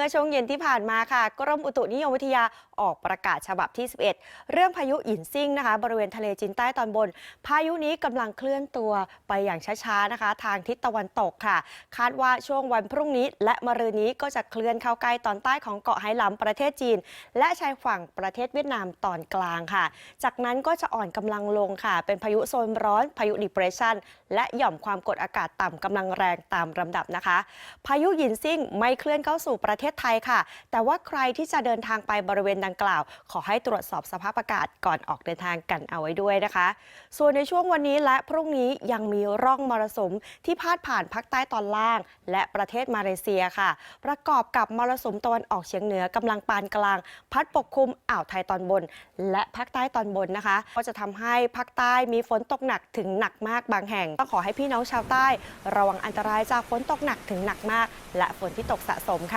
มื่อช่วงเย็นที่ผ่านมาค่ะ กรมอุตุนิยมวิทยาออกประกาศฉบับที่ 11 เรื่องพายุหินซิ่งนะคะ บริเวณทะเลจีนใต้ตอนบน พายุนี้กำลังเคลื่อนตัวไปอย่างช้าๆนะคะ ทางทิศตะวันตกค่ะ คาดว่าช่วงวันพรุ่งนี้ และมะรืนนี้ก็จะเคลื่อนเข้าใกล้ตอนใต้ของเกาะไหหลำประเทศจีน และชายฝั่งประเทศเวียดนามตอนกลางค่ะ จากนั้นก็จะอ่อนกำลังลงค่ะ เป็นพายุโซนร้อนพายุ depression และหย่อมความกดอากาศต่ำกำลังแรงตามลำดับนะคะ พายุหยินซิ่งไม่เคลื่อนเข้าสู่ประเทศไทยค่ะ แต่ว่าใครที่จะเดินทางไปบริเวณดังกล่าว ขอให้ตรวจสอบสภาพอากาศก่อนออกเดินทางกันเอาไว้ด้วยนะคะ ส่วนในช่วงวันนี้และพรุ่งนี้ยังมีร่องมรสุมที่พาดผ่านภาคใต้ตอนล่าง และประเทศมาเลเซียค่ะ ประกอบกับมรสุมตะวันออกเฉียงเหนือกำลังปานกลาง พัดปกคลุมอ่าวไทยตอนบน และภาคใต้ตอนบนนะคะ ก็จะทำให้ภาคใต้มีฝนตกหนักถึงหนักมากบางแห่งต้องขอให้พี่น้องชาวใต้ ระวังอันตรายจากฝนตกหนักถึงหนักมาก และฝนที่ตกสะสมค่ะ